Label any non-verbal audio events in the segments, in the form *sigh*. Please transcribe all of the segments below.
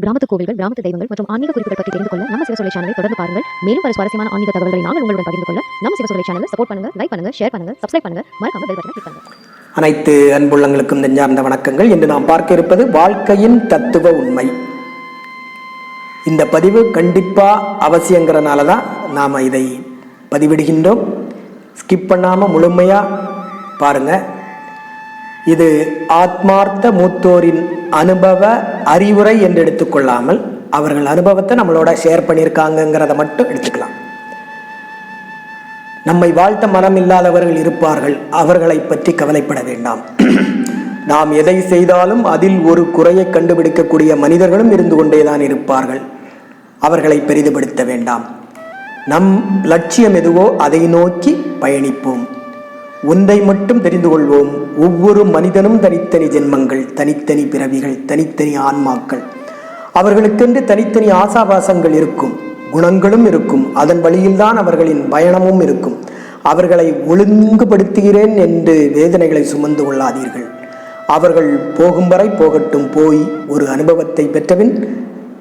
கிராமத்து கோவில்கள் கிராமத்து தெய்வங்கள் மற்றும் ஆன்மீக குறிப்புகள் பற்றி தெரிந்து கொள்ள நம்ம சிவசொலை சேனலை தொடர்ந்து பாருங்கள். மேலும் பல சுவாரஸ்யமான ஆன்மீக தகவல்களை நாங்கள் உங்களுடன் பகிர்ந்து கொள்ள நம்ம சிவசொலை சேனலை சப்போர்ட் பண்ணுங்க லைக் பண்ணுங்க ஷேர் பண்ணுங்க சப்ஸ்கிரைப் பண்ணுங்க. மறக்காம பெல் பட்டனை கிளிக் பண்ணுங்க. அனைத்து அன்புள்ளங்களுக்கும் நெஞ்சார்ந்த வணக்கங்கள். இன்று நாம் பார்க்க இருப்பது வாழ்க்கையின் தத்துவ உண்மை. இந்த பதிவு கண்டிப்பாக அவசியங்கிறனால தான் நாம் இதை பதிவிடுகின்றோம். ஸ்கிப் பண்ணாமல் முழுமையாக பாருங்கள் இது ஆத்மார்த்த மூத்தோரின் அனுபவ அறிவுரை என்று எடுத்துக்கொள்ளாமல் அவர்கள் அனுபவத்தை நம்மளோட ஷேர் பண்ணியிருக்காங்கங்கிறத மட்டும் எடுத்துக்கலாம். நம்மை வாழ்த்த மனம் இல்லாதவர்கள் இருப்பார்கள். அவர்களை பற்றி கவலைப்பட வேண்டாம். *clears throat* நாம் எதை செய்தாலும் அதில் ஒரு குறையை கண்டுபிடிக்கக்கூடிய மனிதர்களும் இருந்து கொண்டேதான் இருப்பார்கள். அவர்களை பெரிதுபடுத்த வேண்டாம். நம் லட்சியம் எதுவோ அதை நோக்கி பயணிப்போம். ஒன்றை மட்டும் தெரிந்து கொள்வோம். ஒவ்வொரு மனிதனும் தனித்தனி ஜென்மங்கள் தனித்தனி பிறவிகள் தனித்தனி ஆன்மாக்கள். அவர்களுக்கென்று தனித்தனி ஆசாபாசங்கள் இருக்கும் குணங்களும் இருக்கும் அதன் வழியில்தான் அவர்களின் பயணமும் இருக்கும். அவர்களை ஒழுங்குபடுத்துகிறேன் என்று வேதனைகளை சுமந்து கொள்ளாதீர்கள். அவர்கள் போகும் வரை போகட்டும் போய் ஒரு அனுபவத்தை பெற்றபின்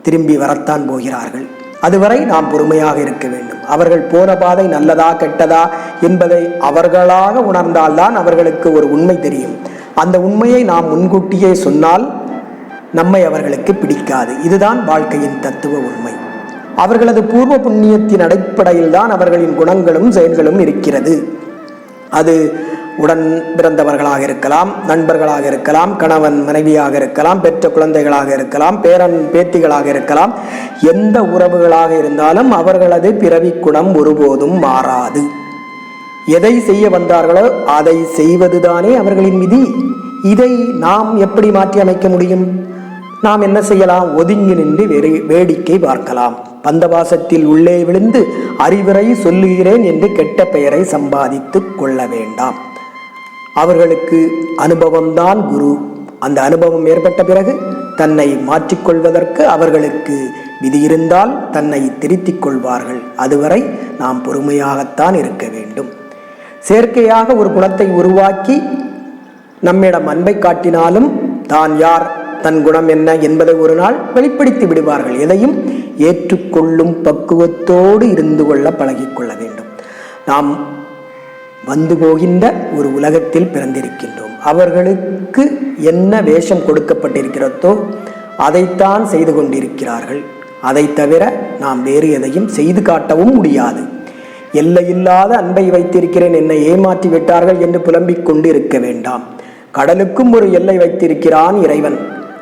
திரும்பி வரத்தான் போகிறார்கள். அதுவரை நாம் பொறுமையாக இருக்க வேண்டும். அவர்கள் போன பாதை நல்லதா கெட்டதா என்பதை அவர்களாக உணர்ந்தால்தான் அவர்களுக்கு ஒரு உண்மை தெரியும். அந்த உண்மையை நாம் முன்கூட்டியே சொன்னால் நம்மை அவர்களுக்கு பிடிக்காது. இதுதான் வாழ்க்கையின் தத்துவ உண்மை. அவர்களது பூர்வ புண்ணியத்தின் அடிப்படையில் தான் அவர்களின் குணங்களும் செயல்களும் இருக்கிறது. அது உடன் பிறந்தவர்களாக இருக்கலாம் நண்பர்களாக இருக்கலாம் கணவன் மனைவியாக இருக்கலாம் பெற்ற குழந்தைகளாக இருக்கலாம் பேரன் பேத்திகளாக இருக்கலாம். எந்த உறவுகளாக இருந்தாலும் அவர்களது பிறவி குணம் ஒருபோதும் மாறாது. எதை செய்ய வந்தார்களோ அதை செய்வதுதானே அவர்களின் விதி. இதை நாம் எப்படி மாற்றி அமைக்க முடியும்? நாம் என்ன செய்யலாம்? ஒதுங்கி நின்று வெறி வேடிக்கை பார்க்கலாம். பந்தவாசத்தில் உள்ளே விழுந்து அறிவுரை சொல்லுகிறேன் என்று கெட்ட பெயரை சம்பாதித்துக் கொள்ள வேண்டாம். அவர்களுக்கு அனுபவம்தான் குரு. அந்த அனுபவம் ஏற்பட்ட பிறகு தன்னை மாற்றிக்கொள்வதற்கு அவர்களுக்கு விதி இருந்தால் தன்னை திருத்திக் கொள்வார்கள். அதுவரை நாம் பொறுமையாகத்தான் இருக்க வேண்டும். செயற்கையாக ஒரு குணத்தை உருவாக்கி நம்மிடம் அன்பை காட்டினாலும் தான் யார் தன் குணம் என்ன என்பதை ஒரு நாள் வெளிப்படுத்தி விடுவார்கள். எதையும் ஏற்றுக்கொள்ளும் பக்குவத்தோடு இருந்து கொள்ள பழகிக்கொள்ள வேண்டும். நாம் வந்து போகின்ற ஒரு உலகத்தில் பிறந்திருக்கின்றோம். அவர்களுக்கு என்ன வேஷம் கொடுக்கப்பட்டிருக்கிறதோ அதைத்தான் செய்து கொண்டிருக்கிறார்கள். அதை தவிர நாம் வேறு எதையும் செய்து காட்டவும் முடியாது. எல்லையில்லாத அன்பை வைத்திருக்கிறேன். என்னை ஏமாற்றி விட்டார்கள் என்று புலம்பிக் கொண்டு இருக்க வேண்டாம். கடலுக்கும் ஒரு எல்லை வைத்திருக்கிறான் இறைவன்.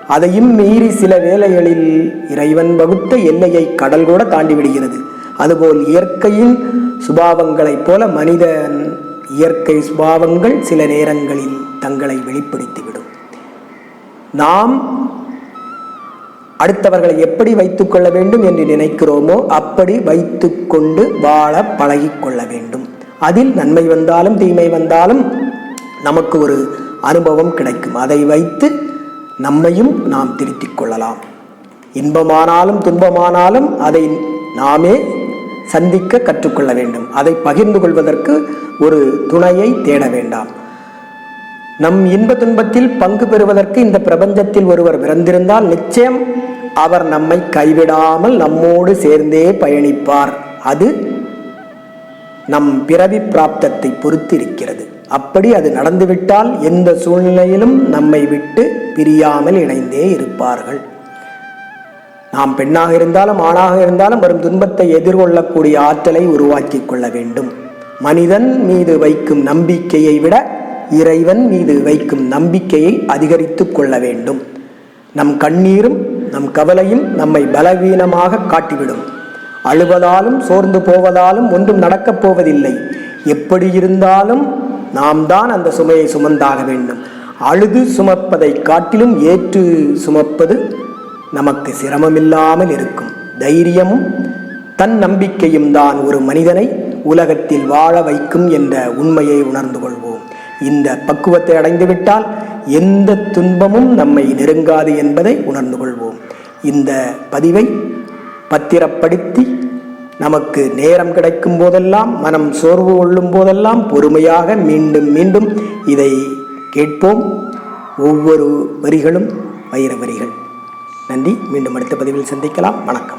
அதையும் மீறி சில வேளைகளில் இறைவன் வகுத்த எல்லையை கடல் கூட தாண்டி விடுகிறது. அதுபோல் இயற்கையின் சுபாவங்களைப் போல மனிதன் இயற்கை சுபாவங்கள் சில நேரங்களில் தங்களை வெளிப்படுத்திவிடும். நாம் அடுத்தவர்களை எப்படி வைத்துக்கொள்ள வேண்டும் என்று நினைக்கிறோமோ அப்படி வைத்துக்கொண்டு வாழ பழகிக்கொள்ள வேண்டும். அதில் நன்மை வந்தாலும் தீமை வந்தாலும் நமக்கு ஒரு அனுபவம் கிடைக்கும். அதை வைத்து நம்மையும் நாம் திருத்திக் கொள்ளலாம். இன்பமானாலும் துன்பமானாலும் அதை நாமே சந்திக்க கற்றுக்கொள்ள வேண்டும். அதை பகிர்ந்து கொள்வதற்கு ஒரு துணையை தேட வேண்டாம். நம் இன்ப துன்பத்தில் பங்கு பெறுவதற்கு இந்த பிரபஞ்சத்தில் ஒருவர் பிறந்திருந்தால் நிச்சயம் அவர் நம்மை கைவிடாமல் நம்மோடு சேர்ந்தே பயணிப்பார். அது நம் பிறவி பிராப்தத்தை பொறுத்து இருக்கிறது அப்படி அது நடந்துவிட்டால் எந்த சூழ்நிலையிலும் நம்மை விட்டு பிரியாமல் இணைந்தே இருப்பார்கள். நாம் பெண்ணாக இருந்தாலும் ஆணாக இருந்தாலும் வரும் துன்பத்தை எதிர்கொள்ளக்கூடிய ஆற்றலை உருவாக்கி கொள்ள வேண்டும். மனிதன் மீது வைக்கும் நம்பிக்கையை விட இறைவன் மீது வைக்கும் நம்பிக்கையை அதிகரித்து கொள்ள வேண்டும். நம் கண்ணீரும் நம் கவலையும் நம்மை பலவீனமாக காட்டிவிடும். அழுவதாலும் சோர்ந்து போவதாலும் ஒன்றும் நடக்கப் போவதில்லை. எப்படி இருந்தாலும் நாம் தான் அந்த சுமையை சுமந்தாக வேண்டும். அழுது சுமப்பதை காட்டிலும் ஏற்று சுமப்பது நமக்கு சிரமமில்லாமல் இருக்கும். தைரியமும் தன் நம்பிக்கையும் தான் ஒரு மனிதனை உலகத்தில் வாழ வைக்கும் என்ற உண்மையை உணர்ந்து கொள்வோம். இந்த பக்குவத்தை அடைந்துவிட்டால் எந்த துன்பமும் நம்மை நெருங்காது என்பதை உணர்ந்து கொள்வோம். இந்த பதிவை பத்திரப்படுத்தி நமக்கு நேரம் கிடைக்கும் போதெல்லாம் மனம் சோர்வு கொள்ளும் போதெல்லாம் பொறுமையாக மீண்டும் மீண்டும் இதை கேட்போம். ஒவ்வொரு வரிகளும் வைர வரிகள் நன்றி. மீண்டும் அடுத்த பதிவில் சந்திக்கலாம். வணக்கம்.